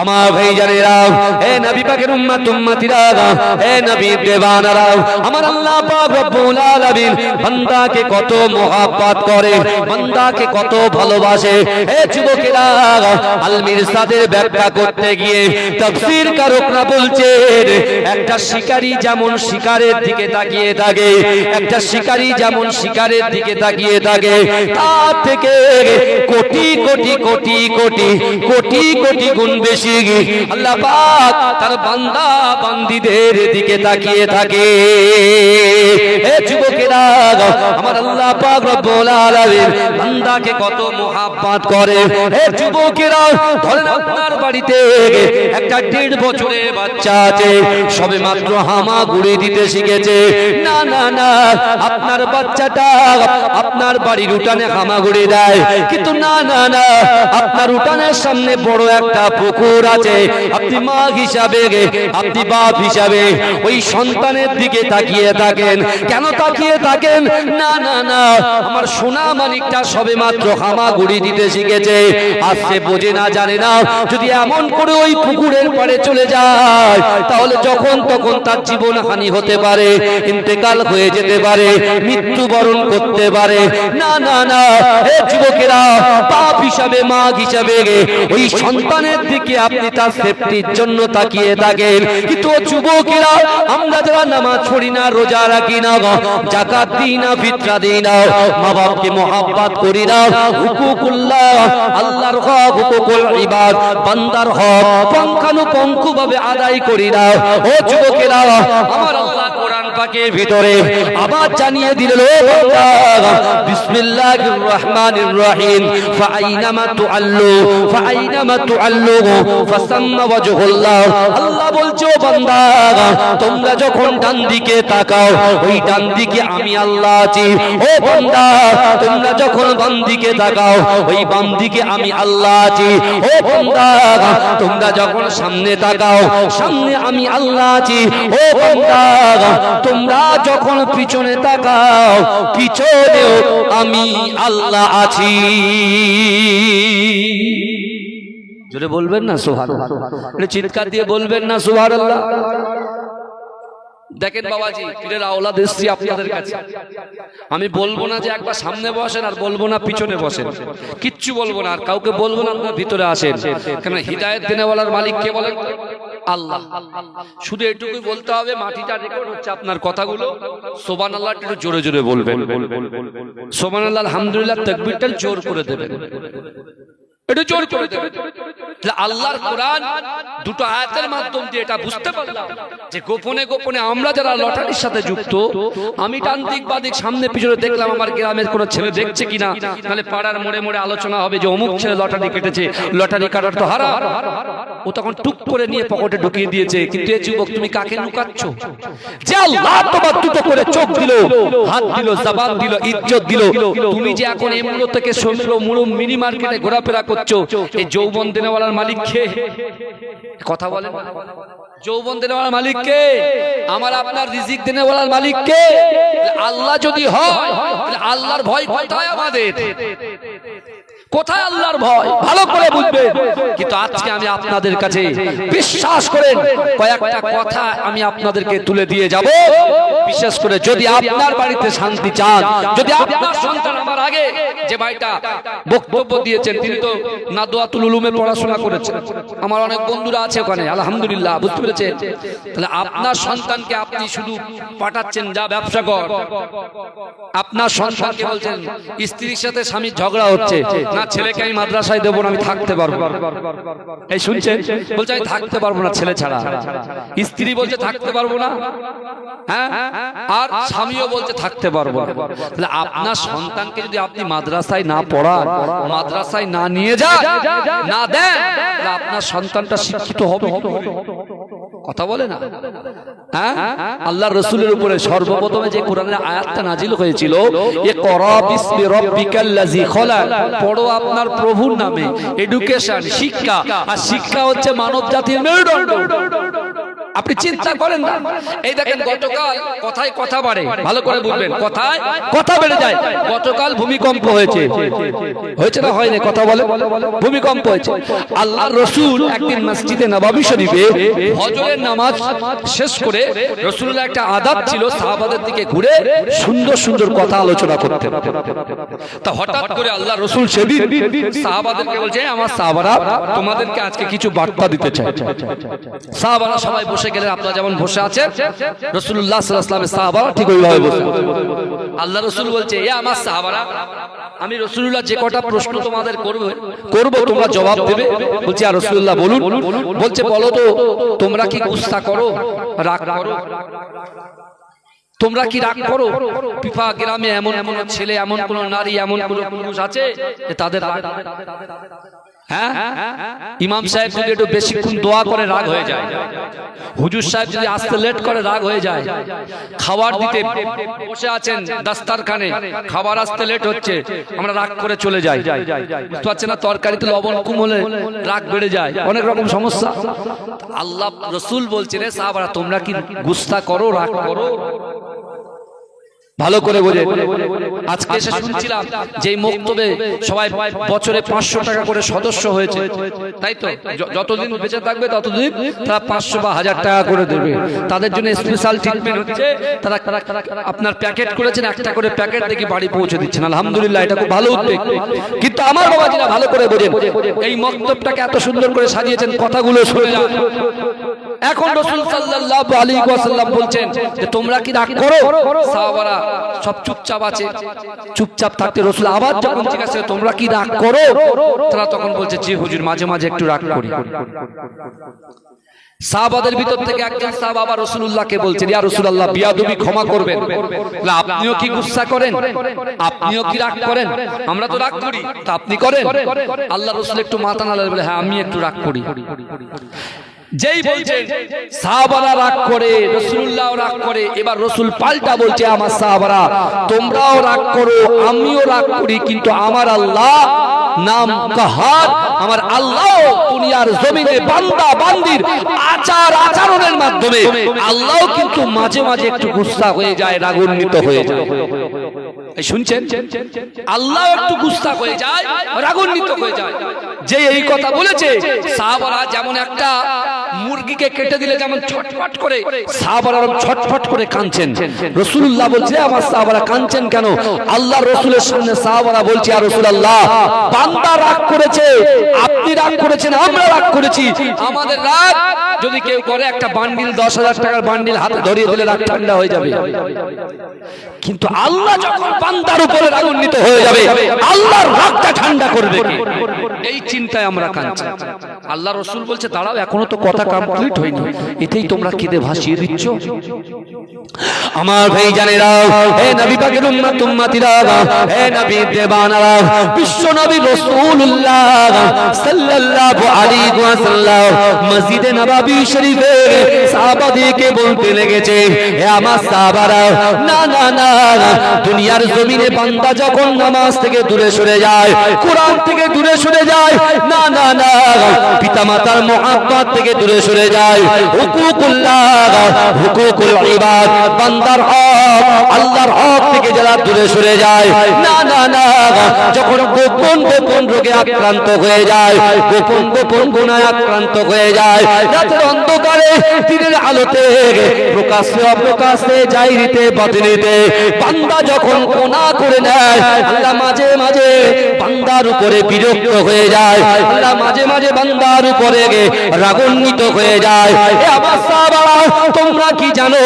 আমার ভাই জানেরা এ নবী পাকের উম্মত, উম্মতিরা এ নবী দেওয়ানারা, আমার আল্লাহ পাক রব্বুল আলামিন বান্দাকে কত মোহাব্বত করে, বান্দাকে কত ভালোবাসে। এ যুবকেরা আল মিরসাদের ব্যাখ্যা করতে গিয়ে তাফসীর কারকরা বলছেন একটা শিকারী যেমন শিকারের দিকে তাকিয়ে থাকে, একটা শিকারী যেমন শিকারের দিকে তাকিয়ে থাকে, তার থেকে কোটি কোটি কোটি কোটি কোটি কোটি গুণ বেশি আল্লাহ পাক তার বান্দা বান্দিদের দিকে তাকিয়ে থাকে। আল্লাহ আপনার শিখেছে। না না না, আপনার বাচ্চাটা আপনার বাড়ির উঠানে হামা গুড়ি দেয়। কিন্তু না না না, আপনার উঠানের সামনে বড় একটা পুকুর আছে। আপনি মা হিসাবে, আপনি বাপ হিসাবে ওই সন্তানের দিকে তাকিয়ে থাকেন। কেন তাকিয়ে থাকেন? না না না। আমার সোনা মানিকটা সবে মাত্র হামা গুড়ি দিতে শিখেছে। আসছে বোঝে না, জানে না। যদি এমন করে ওই পুকুরের চলে যায়, তাহলে যখন তখন তার জীবন হানি হতে পারে, ইন্তেকাল হয়ে যেতে পারে, মৃত্যুবরণ করতে পারে। না না না। যুবকেরা, বাপ হিসাবে, মা হিসাবে ওই সন্তানের দিকে আপনি তার সেফটির জন্য তাকিয়ে থাকেন। কিন্তু যুবকেরা, আমরা যারা নামাজ ছড়ি না, রোজা রাখি না জাকাত দিই না, ফিতরা দিই না। মা বাপকে মোহাব্বত করি না। হুকুকুল্লাহ, আল্লাহর হক, হুকুকুল ইবাদ, বান্দার হক ভাবে আদায় করি না। ও যুবকেরা, আমার আল্লাহ পাকের ভিতরে আবার জানিয়ে দিল রহিম। তুআল্লু তুআল্লু, ফাসাম্মা ওয়াজহুল্লাহ। আল্লাহ বান্দা তোমরা যখন ডান দিকে তাকাও, ওই ডান দিকে আমি আল্লাহ আছি। ও বান্দা তোমরা যখন বাম দিকে তাকাও, ওই বাম দিকে আমি আল্লাহ আছি। ও বান্দা তোমরা যখন সামনে তাকাও, সামনে আমি আল্লাহ আছি। ও বান্দা তোমরা যখন পিছনে তাকাও, পিছনেও আমি আল্লাহ আছি। জোরে বলবেন না সোহার চিৎকার দিয়ে বলবেন না সোহার আল্লাহ দেখেন বাবাজি পীরের আওলাদ এসছি আপনাদের কাছে। আমি বলব না যে একবার সামনে বসেন আর বলব না পিছনে বসেন। কিচ্ছু বলব না, আর কাউকে বলব না আপনার ভিতরে আসেন। কেন হৃদায়ত দিনেওয়ালার মালিক কে বলেন। আল্লাহ। শুধু এটুকুই বলতে হবে, মাটিটা রেকর্ড হচ্ছে আপনার কথাগুলো। সোবান আল্লাহ একটু জোরে জোরে বলবেন। সোবান আল্লাহ আলহামদুলিল্লাহ, তকবিরটা জোর করে দেবেন। এটা জোর করে দেবে। আল্লাহর কোরআন দুটো আয়াতের মাধ্যম দিয়ে এটা বুঝতে পারলাম যে গোপনে গোপনে আমরা যারা লটারির সাথে যুক্ত, আমি বাদিক সামনে পিছনে দেখলাম আমার গ্রামের কোনো ছেলে দেখছে কিনা তাহলে পাড়ার মোড়ে মোড়ে আলোচনা হবে যে অমুক ছেলে লটারি কেটেছে, লটারি কাটার তো হারা ও তখন টুক করে নিয়ে পকেটে ঢুকিয়ে দিয়েছে, কিন্তু এ যুবক, তুমি কাকে লুকাচ্ছ? যে আল্লাহ তোমার দুটো করে চোখ দিল, হাত দিল, জবান দিল, ইজ্জত দিল। তুমি যে এখন এমলো থেকে সমলো মুড়ো মিনি মার্কেটে ঘোরাফেরা করছ এই যৌবন দেনেওয়ালার মালিক কে? কথা বলেন। যৌবন দেনেওয়ালার মালিক কে? আমার আপনার রিজিক দেনেওয়ালার মালিক কে? আল্লাহ যদি হয় আল্লাহর ভয় কোথায় আমাদের? কোথায় আল্লাহর ভয়? ভালো করে বুঝবেন কিন্তু আজকে আমি আপনাদের কাছে বিশ্বাস করেন, কয়েকটা কথা আমি আপনাদেরকে তুলে দিয়ে যাব। বিশেষ করে যদি আপনার বাড়িতে শান্তি চান, যদি আপনার সন্তান আমার আগে যে ভাইটা বক্তব্য দিয়েছেন, তিনি তো নাদুয়াতুল উলুমে পড়াশোনা করেছেন। আমার অনেক বন্ধুরা আছে ওখানে, আলহামদুলিল্লাহ, বুঝতে পেরেছেন? তাহলে আপনার সন্তানকে আপনি শুধু পাঠাচ্ছেন, যা ব্যবসা কর। আপনার সন্তানকে বলছেন, স্ত্রীর সাথে স্বামীর ঝগড়া হচ্ছে। না, ছেলেকে আমি মাদ্রাসায় দেবো না, আমি থাকতে পারব এই শুনছেন? বলছে, আমি থাকতে পারব না ছেলে ছাড়া। স্ত্রী বলছে, থাকতে পারব না। হ্যাঁ? আর স্বামীও বলছে, থাকতে পারব তাহলে আপনার সন্তানকে যদি আপনি মাদ্রাসায় না পড়ান, মাদ্রাসায় না নিয়ে যান, না দেন আপনার সন্তানটা শিক্ষিত হবে? কথা বলে না? হ্যাঁ? আল্লাহ রসুলের উপরে সর্বপ্রথমে যে কোরআনের আয়াতটা নাজিল হয়েছিল, এ করা বিসমি রব্বিকাল্লাযী খলাক, পড়ো আপনার প্রভুর নামে। এডুকেশন শিক্ষা, আর শিক্ষা হচ্ছে মানব জাতির মেরুদণ্ড। আপনি চিন্তা করেন না। এই দেখেন গতকাল কথায় কথা বাড়ে। ভালো করে বুঝবেন। কথায় কথা বেড়ে। যায়। গতকাল ভূমিকম্প হয়েছে। হয়েছে না হয়নি? কথা বলে। ভূমিকম্প হয়েছে। আল্লাহ রসুল একদিন মসজিদে নবাবী শরীফে হজরের নামাজ শেষ করে রসুলের একটা আদাব ছিল সাহাবাদের দিকে ঘুরে সুন্দর সুন্দর কথা আলোচনা করতেন। তা হঠাৎ করে আল্লাহ রসুল সেদিন সাহাবাদেরকে বলছে আমার সাহাবারা তোমাদেরকে আজকে কিছু বার্তা দিতে চাই সাহাবারা সবাই বসে গেলেন, আপনারা যেমন বসে আছেন রসুল্লাহ সাল্লামের সাহাবারা ঠিক ওইভাবে বসে আল্লাহ রসুল বলছে, এ আমার সাহাবারা, আমি রসুল্লাহ যে কটা প্রশ্ন তোমাদের করবে, করব, তোমরা জবাব দেবে? বলছি, আর রসুল্লাহ বলুন। বলছে, বলো তো, তোমরা কি গুস্তা করো, রাগ করো? তোমরা কি রাগ করো? পিপা গ্রামে এমন এমন ছেলে, এমন কোন নারী, এমন কোন পুরুষ আছে তাদের রাগ হ্যাঁ? ইমাম সাহেব যদি একটু বেশিক্ষণ দোয়া করে রাগ হয়ে যায়। হুজুর সাহেব যদি আসতে লেট করে রাগ হয়ে যায় খাবার দিতে বসে আছেন দাস্তারখানে খাবার আসতে লেট হচ্ছে আমরা রাগ করে চলে যাই। বুঝতে পারছেন না তরকারিতে লবণ কম হলে রাগ বেড়ে যায়। অনেক রকম সমস্যা। আল্লাহ রসুল বলছেন "এ সাহাবারা তোমরা কি গুস্তা করো রাগ করো? ভালো করে বোঝে আজকে এসে শুনছিলাম যে মক্তবে সবাই বছরে পাঁচশো টাকা করে সদস্য হয়েছে। তাই তো? যতদিন বেঁচে থাকবে ততদিন তারা পাঁচশো বা হাজার টাকা করে দেবে। তাদের জন্য স্পেশাল ট্রিটমেন্ট হচ্ছে তারা আপনার প্যাকেট করেছেন একটা করে প্যাকেট দেখে বাড়ি পৌঁছে দিচ্ছেন। আলহামদুলিল্লাহ এটা খুব ভালো উদ্যোগ। কিন্তু আমার বাবা বাবাজিরা ভালো করে বোঝেন এই মক্তবটাকে এত সুন্দর করে সাজিয়েছেন কথাগুলো শুনে যান। এখন রসুল সাল্লাল্লাহু আলাইহি ওয়াসাল্লাম বলছেন যে তোমরা কি রাগ করো। সাহাবারা সব চুপচাপ আছে। চুপচাপ থাকতে রসুল আবার যখন জিজ্ঞাসা তোমরা কি রাগ করো? তারা তখন বলছে, জি হুজুর, মাঝে মাঝে একটু রাগ করি। সাহাবাদের ভিতর থেকে একজন সাহাবা আবার রসুল্লাহকে বলছেন, ইয়া রসুল্লাহ বিয়াদবি ক্ষমা করবেন। আপনিও কি গুসা করেন? আপনিও কি রাগ করেন? আমরা তো রাগ করি, তা আপনি করেন? আল্লাহ রসুল একটু মাথা নাড়ালে বলে হ্যাঁ আমি একটু রাগ করি। যেই বলছেন সাহাবারা রাগ করে রসুল্লাহ রাগ করে এবার রসুল পাল্টা বলছে আমার সাহাবারা তোমরাও রাগ করো আমিও রাগ করি কিন্তু আমার আল্লাহ নাম কাহার? আমার আল্লাহ দুনিয়ার জমিনে বান্দা বান্দির আচার আচরণের মাধ্যমে আল্লাহ কিন্তু মাঝে মাঝে একটু গুস্সা হয়ে যায় রাগান্বিত হয়ে যায়। শুনছেন? আল্লাহ একটু গুস্তা হয়ে যায় রাগান্বিত হয়ে যায়। যে এই কথা বলেছে, সাহাবারা যেমন একটা মুরগিকে কেটে দিলে যেমন ছটফট করে, সাহাবারা ছটফট করে কাঁদছেন। রসুল্লাহ বলছে আমার সাহাবারা কাঁদছেন কেন? আল্লাহ রসুলের সামনে সাহাবারা বলছে আর রসুল্লাহ বান্দা রাগ করেছে, আপনি রাগ করেছেন, আমরা রাগ করেছি। আমাদের রাগ, যদি কেউ করে, একটা বান্ডিল দশ হাজার টাকার বান্ডিল হাতে ধরিয়ে দিলে রাগ ঠান্ডা হয়ে যাবে। কিন্তু আল্লাহ যখন বান্দার উপরে রাগান্বিত হয়ে যাবে, আল্লাহর রাগটা ঠান্ডা করবে। এই চিন্তায় আমরা কাঁদছি। আল্লাহ রসুল বলছে দাঁড়াও এখনও তো কথা কমপ্লিট হয়নি। এতেই তোমরা কেঁদে ভাসিয়ে দিচ্ছ? আমার ভাই জানেরা হে নবী পাকের উম্মত উম্মতিরা হে নবী দেবানারা বিশ্ব নবী রাসূলুল্লাহ সাল্লাল্লাহু আলাইহি ওয়াসাল্লাম মসজিদে নববী শরীফে সাহাবাদেরকে বলতে লেগেছে হে আমার সাহাবারা না না না দুনিয়ার জমিনে বান্দা যখন নামাজ থেকে দূরে সরে যায় কোরআন থেকে দূরে সরে যায় না না না পিতামাতার মহাব্বত থেকে দূরে সরে যায়। হুকুকুল্লাহ হুকুকুল ইবাদ। বান্দার আল্লাহর হক থেকে যারা দূরে সরে যায়, না না না, যখন গোপন গোপন রোগে আক্রান্ত হয়ে যায়, গোপন গোপন গুণায় আক্রান্ত হয়ে যায়, রাতের অন্ধকারে দিনের আলোতে, প্রকাশ্যে, অপ্রকাশ্যে, জাইরিতে বাতিনিতে বান্দা যখন কোনা করে নেয়, আল্লাহ মাঝে মাঝে বান্দার উপরে বিরক্ত হয়ে যায়, আল্লাহ মাঝে মাঝে বান্দার উপরে রাগান্বিত হয়ে যায় তোমরা কি জানো?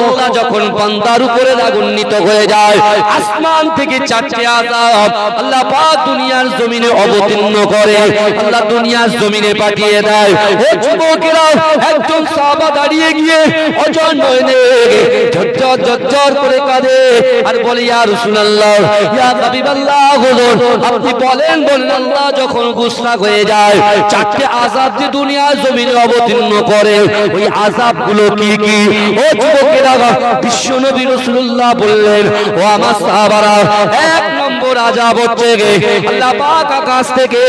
আল্লাহ যখন বান্দার উপরে রাগান্বিত হয়ে যায়। আসমান থেকে চারটে আযাব আল্লাহ পাক দুনিয়ার জমিনে অবতীর্ণ করে, আল্লাহ দুনিয়ার জমিনে পাঠিয়ে দেয়। ও যুবকেরা, একজন সাহাবা দাঁড়িয়ে গিয়ে অজয় নয়নে করে কাঁদে আর বলে, ইয়া রাসূলুল্লাহ, ইয়া হাবিবাল্লাহ হুজুর আপনি বলেন বলেন, আল্লাহ যখন হয়ে যায় আজাব যে দুনিয়ার জমিনে অবতীর্ণ করে, ওই আজাব কি কি? ও যুবকেরা, বিশ্ব নবী রাসূলুল্লাহ বললেন, ও আমার সাহাবারা, এক নম্বর আজাব হচ্ছে আল্লাহ পাক আকাশ থেকে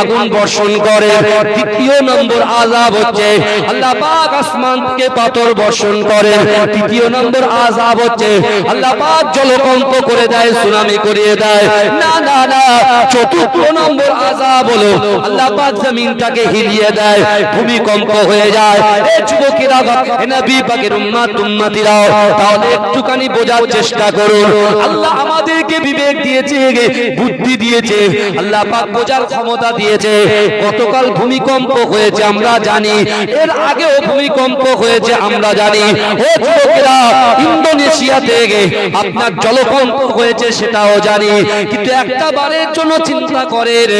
আগুন বর্ষণ করে। দ্বিতীয় নম্বর আজাব হচ্ছে, আল্লাহ পাক আসমান থেকে পাথর বর্ষণ করে। তৃতীয় নম্বর আজাব হচ্ছে, আল্লাহ পাক জলকম্প করে দেয়, সুনামি করিয়ে দেয়। না না না, চতুর্থ নম্বর আজাব হলো, আল্লাহ পাক জমিনটাকে হিলিয়ে দেয়, ভূমিকম্প হয়ে যায়। এই যুবকেরা এ নবী পাকের উম্মাত উম্মতিরা তাহলে একটুখানি বোঝার চেষ্টা আল্লাহ আমাদেরকে বিবেক দিয়েছে বুদ্ধি দিয়েছে। আল্লাহ পাক বোঝার ক্ষমতা দিয়েছে। গতকাল ভূমিকম্প হয়েছে, আমরা জানি। এর আগেও ভূমিকম্প হয়েছে, আমরা জানি। ও যুবকেরা, ইন্দোনেশিয়াতে আপনার জলকম্প হয়েছে, সেটাও জানি। কিন্তু একটা বারের জন্য চিন্তা করেন,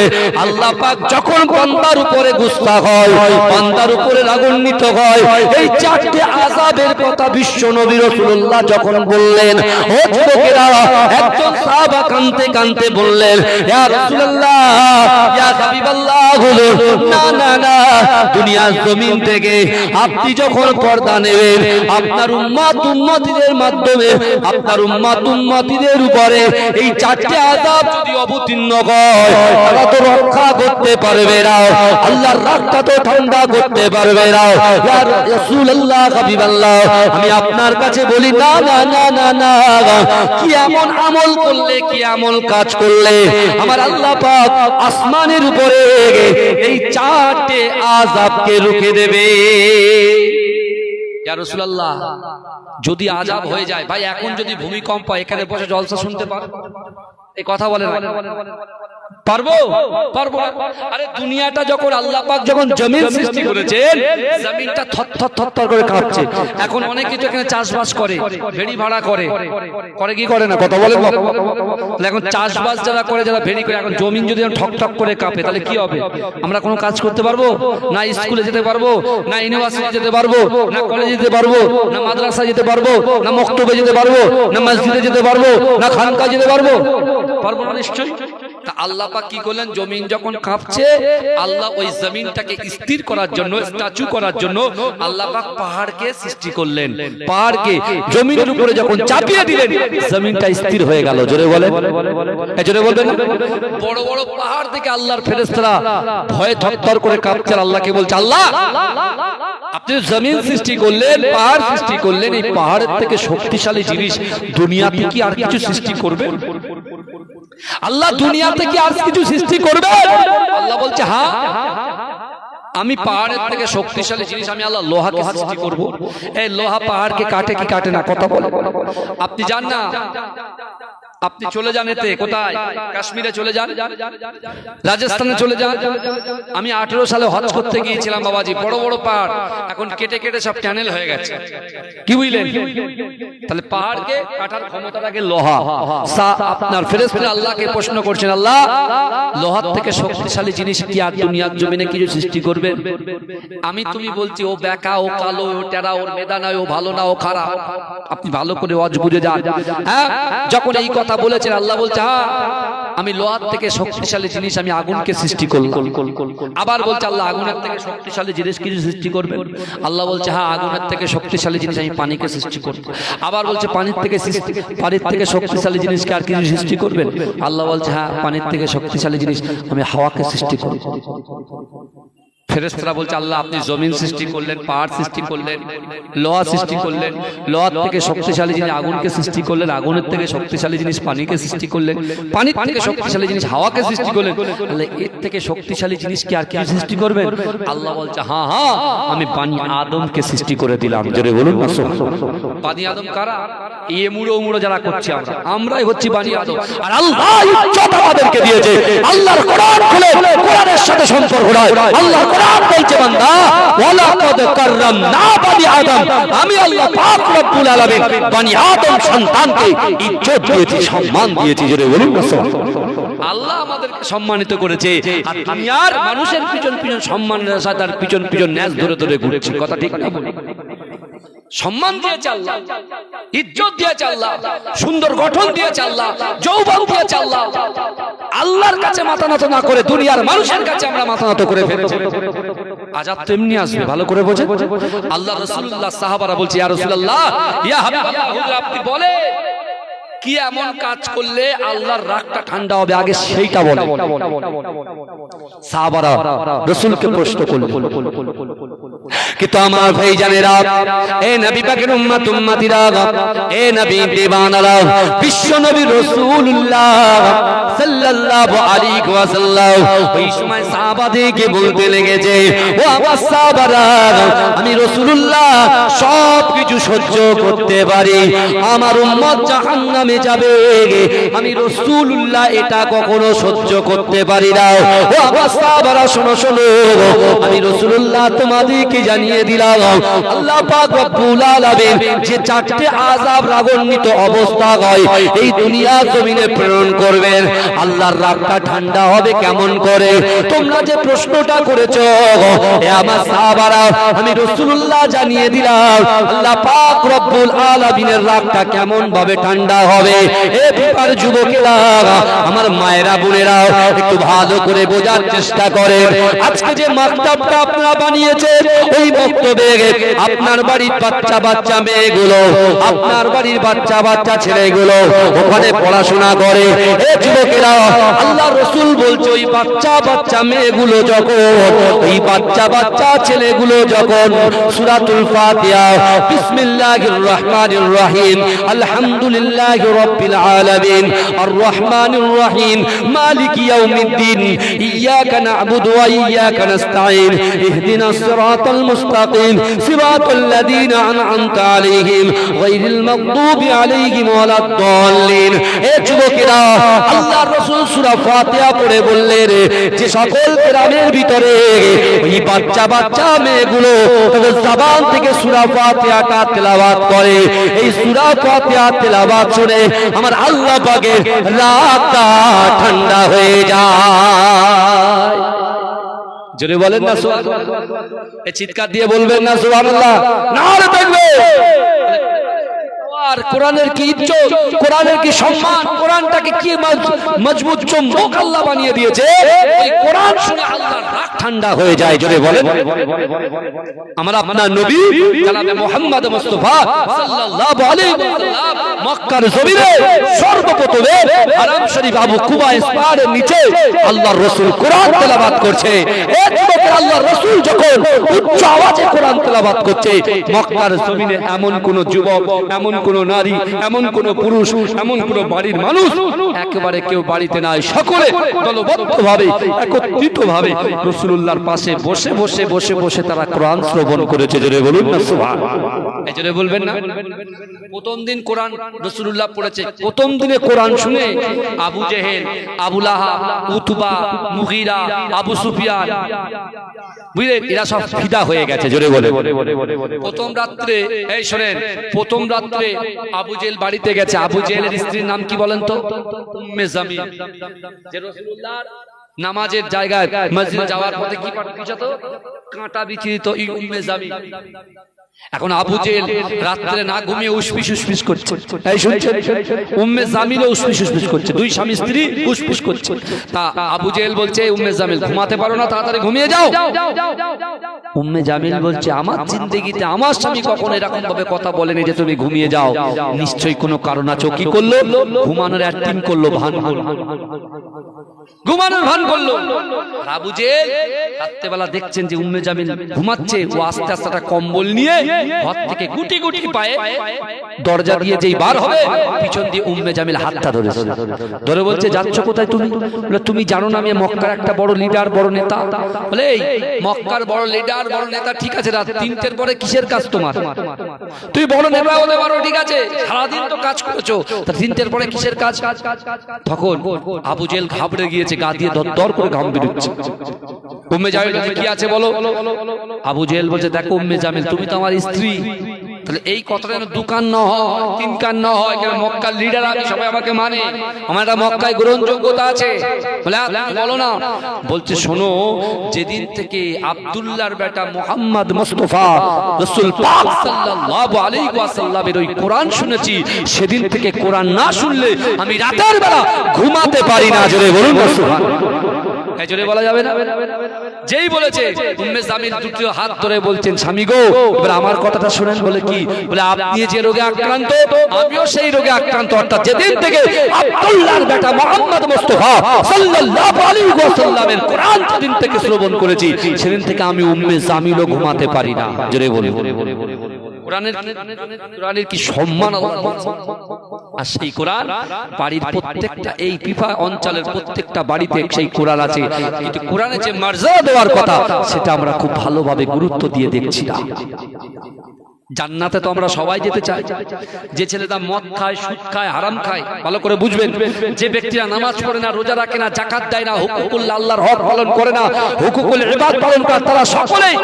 আল্লাহ পাক যখন বান্দার উপরে গুস্তা হয় উপরে হয়, এই চারটে আযাবের কথা বিশ্ব যখন বললেন, ও যুবকেরা, একজন সাহাবা কানতে কানতে বললেন, ইয়া রাসূলুল্লাহ, ইয়া হাবিবাল্লাহ না না না, দুনিয়ার জমিন থেকে আপনি যখন পর্দা নেবেন, আপনার উম্মাত উম্মতিদের মাধ্যমে, আপনার উম্মাত উম্মতিদের উপরে এই চারটে আযাব যদি অবতীর্ণ হয়, তারা তো রক্ষা করতে পারবে না, আল্লাহর রাগটা তো ঠান্ডা করতে পারবে না, ইয়া রাসূলুল্লাহ, হাবিবাল্লাহ, আমি আপনার কাছে বলি আমল করলে কাজ করলে? আমার আল্লাহ পাক আসমানের উপরে এই চারটে আযাবকে রুখে দেবে। যদি আযাব হয়ে যায়, ভাই, এখন যদি ভূমিকম্প এখানে বসে জলসা শুনতে পারো। কথা বলে পারব? পারব আরে দুনিয়াটা যখন আল্লাহ পাক যখন জমিন সৃষ্টি করেছেন জমিনটা থরথর থরথর করে কাঁপছে। এখন অনেকে তো এখানে চাষবাস করে ভেড়ি ভাড়া করে। করে কি করে না? কথা বলে এখন চাষবাস যারা করে যারা ভেড়ি করে এখন জমিন যদি ঠক ঠক করে কাঁপে তাহলে কি হবে? আমরা কোনো কাজ করতে পারব? না স্কুলে যেতে পারব না ইউনিভার্সিটি যেতে পারব না কলেজে যেতে পারব না মাদ্রাসা যেতে পারব না মক্তবে যেতে পারব না মসজিদে যেতে পারব না খানকা যেতে পারব? পারব না নিশ্চয়ই? তা আল্লাহ পাক কি করলেন? জমিন যখন কাঁপছে আল্লাহ ওই জমিনটাকে স্থির করার জন্য স্ট্যাচু করার জন্য আল্লাহ পাক পাহাড়কে সৃষ্টি করলেন। পাহাড়কে জমিনের উপরে যখন চাপিয়ে দিলেন জমিনটা স্থির হয়ে গেল। জোরে বলেন। এই জোরে বলবেন বড় বড় পাহাড় থেকে আল্লাহর ফেরেশতারা ভয়ে থরথর করে কাঁপছে আল্লাহকে বলছে আল্লাহ আপনি জমিন সৃষ্টি করলেন পাহাড় সৃষ্টি করলেন এই পাহাড়ের থেকে শক্তিশালী জিনিস দুনিয়াতে কি আর কিছু সৃষ্টি করবে? আল্লাহ দুনিয়াতে কি আর কিছু সৃষ্টি করবে আল্লাহ বলছে হ্যাঁ আমি পাহাড়ের থেকে শক্তিশালী জিনিস আমি আল্লাহ লোহা সৃষ্টি করব এই লোহা পাহাড়কে কাটে কি কাটে না কথা বলে আপনি জান না আপনি চলে যান এতে, কোথায়? কাশ্মীরে চলে যান? রাজস্থানে চলে যান? আমি আঠেরো সালে হজ করতে গিয়েছিলাম বাবাজি, বড় বড় পাহাড়। এখন কেটে কেটে সব ট্যানেল হয়ে গেছে। কি বুঝলেন? তাহলে পাহাড়কে কাটার ক্ষমতাটাকে লোহা। আপনার আল্লাহকে প্রশ্ন করছেন, আল্লাহ, লোহার থেকে শক্তিশালী জিনিস কি আর দুনিয়ার জমিনে কিছু সৃষ্টি করবে? আমি তুমি বলছি, ও বেকা, ও কালো, ও টেরা, ওর মেদা নয়, ও ভালো না, ও খারাপ। আপনি ভালো করে ওয়াজ বুঝে যান। হ্যাঁ? যখন এই কথা বলেছেন, আল্লাহ বলছে হ্যাঁ আমি লোহার থেকে শক্তিশালী জিনিস, আমি আগুনকে সৃষ্টি করলাম। আবার বলছে, আল্লাহ, আগুনের থেকে শক্তিশালী জিনিস কিছু সৃষ্টি করবে আল্লাহ বলছে হ্যাঁ আগুনের থেকে শক্তিশালী জিনিস আমি পানিকে সৃষ্টি করব। আবার বলছে, পানির থেকে পানির থেকে শক্তিশালী জিনিসকে আর কিছু সৃষ্টি করবেন? আল্লাহ বলছে হ্যাঁ পানির থেকে শক্তিশালী জিনিস আমি হাওয়াকে সৃষ্টি করব। ফেরেশতারা বলছে, আল্লাহ, আপনি জমিন সৃষ্টি করলেন, পাহাড় সৃষ্টি করলেন, লোহা সৃষ্টি করলেন, লোহার থেকে শক্তিশালী জিনিস আগুনকে সৃষ্টি করলেন, আগুনের থেকে শক্তিশালী জিনিস পানিকে সৃষ্টি করলেন, পানির থেকে শক্তিশালী জিনিস হাওয়াকে সৃষ্টি করলেন, আল্লাহ, এর থেকে শক্তিশালী জিনিস কি আর কি সৃষ্টি করবেন? আল্লাহ বলছে হ্যাঁ হ্যাঁ আমি পানি আদমকে সৃষ্টি করে দিলাম। জোরে বলুন না পানি আদম কারা? এ মুড়ো মুড়ো যারা করছি আমরা, আমরাই হচ্ছি বানি আদম। আর আল্লাহ ইজ্জত আমাদেরকে দিয়েছে। আল্লাহর কোরআন খুলে কোরআনের সাথে সম্পর্ক নয় আল্লাহর বলছে আদম। আমি আল্লাহ পাক রব্বুল আলামিন আদম সন্তানকে দিয়েছি, সম্মান দিয়েছি, জোরে বলুন আল্লাহ আমাদেরকে সম্মানিত করেছে। আর মানুষের পিছন পিছন সম্মানের সাথে তার পিছন পিছন ন্যাস ধরে ধরে ঘুরেছে, কথা ঠিক না সম্মান দিয়েছে আল্লাহ ইজ্জত দিয়েছে আল্লাহ সুন্দর গঠন দিয়েছে আল্লাহ যৌবন দিয়েছে আল্লাহ। আল্লাহর কাছে মাথা নত না করে দুনিয়ার মানুষের কাছে আমরা মাথা নত করে ফেলেছি। আজাদ তেমনি আসবে ভালো করে বোঝে। আল্লাহ রাসূলুল্লাহ সাহাবারা বলছে ইয়া রাসূলুল্লাহ ইয়া হাবিবাল্লাহ হুজুর আপনি বলে কি এমন কাজ করলে আল্লাহর রাগটা ঠান্ডা হবে? আগে সেইটা বলে। সাহাবারা রাসূলকে প্রশ্ন করল কিন্তু আমার ভাই জানেরা, এ নবী পাকের উম্মত, উম্মতিরা, এ নবী দেবানারা, বিশ্ব নবী রাসূলুল্লাহ সাল্লাল্লাহু আলাইহি ওই সময় সাহাবাদেরকে বলতে লেগেছে, ও আমার সাহাবারা, আমি রাসূলুল্লাহ সব কিছু সহ্য করতে পারি, আমার উম্মত জাহান্নামে যাবে, আমি রাসূলুল্লাহ এটা কখনো সহ্য করতে পারি না। ও আমার সাহাবারা, শোনো শোনো, আমি রাসূলুল্লাহ তোমাদেরকে জানিয়ে দিলাম। আল্লাহ পাক রব্বুল আলামিন যে চারটি আযাব রাগান্বিত অবস্থা হয়, এই দুনিয়া জমিনে প্রেরণ করবেন। আল্লাহর রাগটা ঠান্ডা হবে কেমন করে? তোমরা যে প্রশ্নটা করেছ, এ আমার সাহাবারা, আমি রাসূলুল্লাহ জানিয়ে দিলাম, আল্লাহ পাক রব্বুল আলামিনের রাগটা কেমন ভাবে ঠান্ডা হবে? এ বিপার যুবকেরা, আমার মায়েরা বোনেরা একটু ভালো করে বোঝার চেষ্টা করেন। আজকে যে মাকতাবটা আপনারা বানিয়েছেন বক্তব্যে আপনার বাড়ির বাচ্চা বাচ্চা মেয়েগুলো, আপনার বাড়ির বাচ্চা বাচ্চা ছেলেগুলো ওখানে পড়াশোনা করে। এ যুবকেরা, আল্লাহ রসুল বলছে, ওই বাচ্চা বাচ্চা মেয়েগুলো যখন, ওই বাচ্চা বাচ্চা ছেলেগুলো যখন সুরাতুল ফাতিহা, বিসমিল্লাহির রহমানির রহিম, আলহামদুলিল্লাহি রাব্বিল আলামিন আর রহমানির রহিম, মালিকি ইয়াউমিদ্দিন ইয়াকা না'বুদু ওয়া ইয়াকা নাস্তাঈন, ইহদিনাস সিরাতাল মুস্তাকিম। সিরাতাল লাযীনা আন'আমতা আলাইহিম গায়রিল মাগদুবি আলাইহিম ওয়ালাদ-দাল্লিন এ যুবকেরা আল্লাহর রাসূল সূরা ফাতিহা পড়ে বললেন, যে সকল গ্রামের ভিতরে ওই বাচ্চা বাচ্চা মেয়েগুলো তাদের জবান থেকে সূরা ফাতিহাটা তেলাওয়াত করে। এই সূরা ফাতিহা তেলাওয়াত শুনে আমার আল্লাহ পাকের রাতটা ঠান্ডা হয়ে যায়। জোরে বলেন না সুবহানাল্লাহ। এ চিৎকার দিয়ে বলবেন না সুবহানাল্লাহ। না থাকবে আর আল্লাহ বানিয়ে কোরআন শুনে করছে। এক রাসূল যখন উচ্চ আওয়াজে কোরআন তেলাওয়াত করছে, মক্কার জমিনে এমন কোন যুবক, এমন কোন নারী, এমন কোন পুরুষ, এমন কোন বাড়ির মানুষ একেবারে কেউ বাড়িতে নাই। সকলে দলবদ্ধভাবে, একত্রিতভাবে রাসূলুল্লাহর পাশে বসে বসে বসে বসে তারা কোরআন শ্রবণ করেছে। জোরে বলুন সুবহান জোরে বলবেন না? প্রথম দিন কোরআন রাসূলুল্লাহ পড়েছে। প্রথম দিনে কোরআন শুনে Abu Jahl Abu Lahab Utba Mughira Abu Sufyan এরা সব ফিদা হয়ে গেছে জোরে বলে। প্রথম রাত্রে এই শোনেন প্রথম রাত্রে আবু জেল বাড়িতে গেছে। আবু জেলের স্ত্রীর নাম কি বলেন তো? উম্মে যে নামাজের জায়গায় মসজিদ যাওয়ার পথে কি পাঠিয়েছে তো কাঁটা বিচিত উম্মে এখন আবু জেল রাত্রে না ঘুমিয়ে উসপিস উসপিস করছে। এই শুনছেন? উম্মে জামিল উসপিস উসপিস করছে। দুই স্বামী স্ত্রী উসপিস করছে। তা আবু জেল বলছে উম্মে জামিল ঘুমাতে পারো না তাড়াতাড়ি ঘুমিয়ে যাও। উম্মে জামিল বলছে আমার জিন্দগিতে আমার স্বামী কখনো এরকম ভাবে কথা বলেনি যে তুমি ঘুমিয়ে যাও। নিশ্চয়ই কোনো কারণ আছে। কি করল? ঘুমানোর অ্যাক্টিং করল ভান করল ঘুমানোর ভান করল। রাত্রেবেলা দেখছেন যে উম্মে জামিল ঘুমাচ্ছে ও আস্তে আস্তে একটা কম্বল নিয়ে ঘর থেকে গুটি গুটি পায়ে দরজা দিয়ে যেই বার হবে পিছন দিয়ে উম্মে জামিল হাতটা ধরেছে ধরে বলছে যাচ্ছ কোথায় তুমি? বলে, তুমি জানো না আমি মক্কার একটা বড় লিডার বড় নেতা। বলে এই মক্কার বড় লিডার বড় নেতা ঠিক আছে রাত তিনটের পরে কিসের কাজ তোমার? তুই বড় নেতা হতে পারো ঠিক আছে। সারাদিন তো কাজ করেছ তিনটের পরে কিসের কাজ? তখন আবু জেল ঘাবড়ে গিয়েছে, গা দিয়ে দর করে ঘাম বেরোচ্ছে। উম্মে জামিল কি আছে বলো? আবু জেল বলছে, দেখো উম্মে জামিল, তুমি তো আমার স্ত্রী। তাহলে এই কথাটা যেন দোকান না হয় তিন কান না হয় কেন মক্কার লিডার আমি সবাই আমাকে মানে। আমার একটা মক্কায় গ্রহণযোগ্যতা আছে। বলে বলো না। বলছে, শোনো, যেদিন থেকে আব্দুল্লাহর বেটা মোহাম্মদ মুস্তাফা রাসূল পাক সাল্লাল্লাহু আলাইহি ওই কোরআন শুনেছি, সেদিন থেকে কোরআন না শুনলে আমি রাতের বেলা ঘুমাতে পারি না। জোরে বলুন সুবহানাল্লাহ। জোরে বলা যাবে না? যেই বলেছে, উম্মে জামিল হাত ধরে বলছেন, স্বামী গো আমার কথাটা শুনেন বলে কি? বলে, আপনি যে রোগে আক্রান্ত, আমিও সেই রোগে আক্রান্ত। অর্থাৎ যেদিন থেকে আব্দুল্লাহর বেটা মোহাম্মদ সাল্লাল্লাহু আলাইহি ওয়াসাল্লামের কোরআন থেকে শ্রবণ করেছি, সেদিন থেকে আমি উম্মে জামিলও ঘুমাতে পারি না। জোরে কোরআনের কি সম্মান আর সেই কোরআন বাড়ির প্রত্যেকটা, এই পিফা অঞ্চলের প্রত্যেকটা বাড়িতে সেই কোরআন আছে। কিন্তু কোরআনের যে মর্যাদা দেওয়ার কথা, সেটা আমরা খুব ভালোভাবে গুরুত্ব দিয়ে দেখছি না। জান্নাতে তো আমরা সবাই যেতে চাই। যে ছেলেটা মদ খায়, সুদ খায়, হারাম খায়, ভালো করে বুঝবেন। যে ব্যক্তিরা নামাজ পড়ে না, রোজা রাখে না, জাকাত দেয় না হুকুকুল আল্লাহর হক পালন করে না, হুকুকুল ইবাদ পালন করে, তারা সকলেই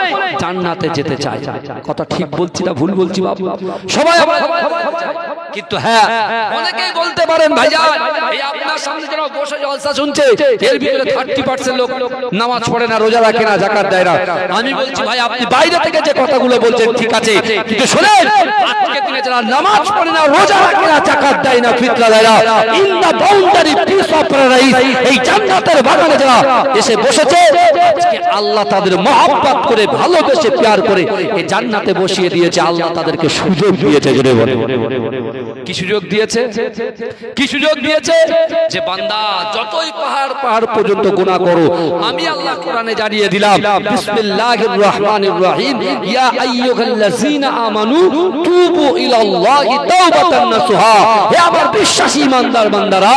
জান্নাতে যেতে চায়। কথা ঠিক বলছি না ভুল বলছি বাবু সবাই কিন্তু হ্যাঁ অনেকেই বলতে পারেন, ভাইজান, এই আপনার সামনে যারা বসে জলসা শুনছে, এর ভিতরে 30% লোক নামাজ পড়ে না, রোজা রাখে না, জাকাত দেয় না। আমি বলছি, ভাই, আপনি বাইরে থেকে যে কথাগুলো বলছেন, ঠিক আছে, কিন্তু শুনেন, আজকে দিনে যারা নামাজ পড়ে না, রোজা রাখে না, জাকাত দেয় না, ফিতরা দেয় না in the boundary piece of paradise এই জান্নাতের বাগানে যারা এসে বসেছে, আজকে আল্লাহ তাদের মহব্বত করে, ভালোবেসে প্যার করে এই জান্নাতে বসিয়ে দিয়েছে, আল্লাহ তাদেরকে সুযোগ দিয়েছে, জোরে বলে কি সুযোগ দিয়েছে? কি সুযোগ দিয়েছে? যে বান্দা যতই পাহাড় পাহাড় পর্যন্ত গুনাহ করো আমি আল্লাহ কোরআনে জানিয়ে দিলাম, বিসমিল্লাহির রহমানির রহিম, ইয়া আইয়ুহাল্লাযীনা আমানু তুবু ইলাল্লাহি তাওবাতান নাসুহা। হে আমার বিশ্বাসী ইমানদার বান্দারা,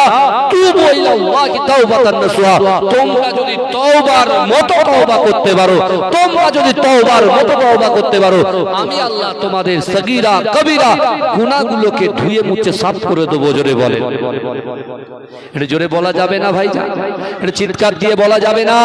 তুবু ইলাল্লাহি তাওবাতান নাসুহা। তোমরা যদি তওবার মতো তওবা করতে পারো, তোমরা যদি তওবার মতো তওবা করতে পারো, আমি আল্লাহ তোমাদের সগীরা, কবিরা গুনাহগুলোকে ধুয়ে মুছে সাফ করে দেবো, জোরে বলে। এটা জোরে বলা যাবে না ভাই এটা চিৎকার দিয়ে বলা যাবে না।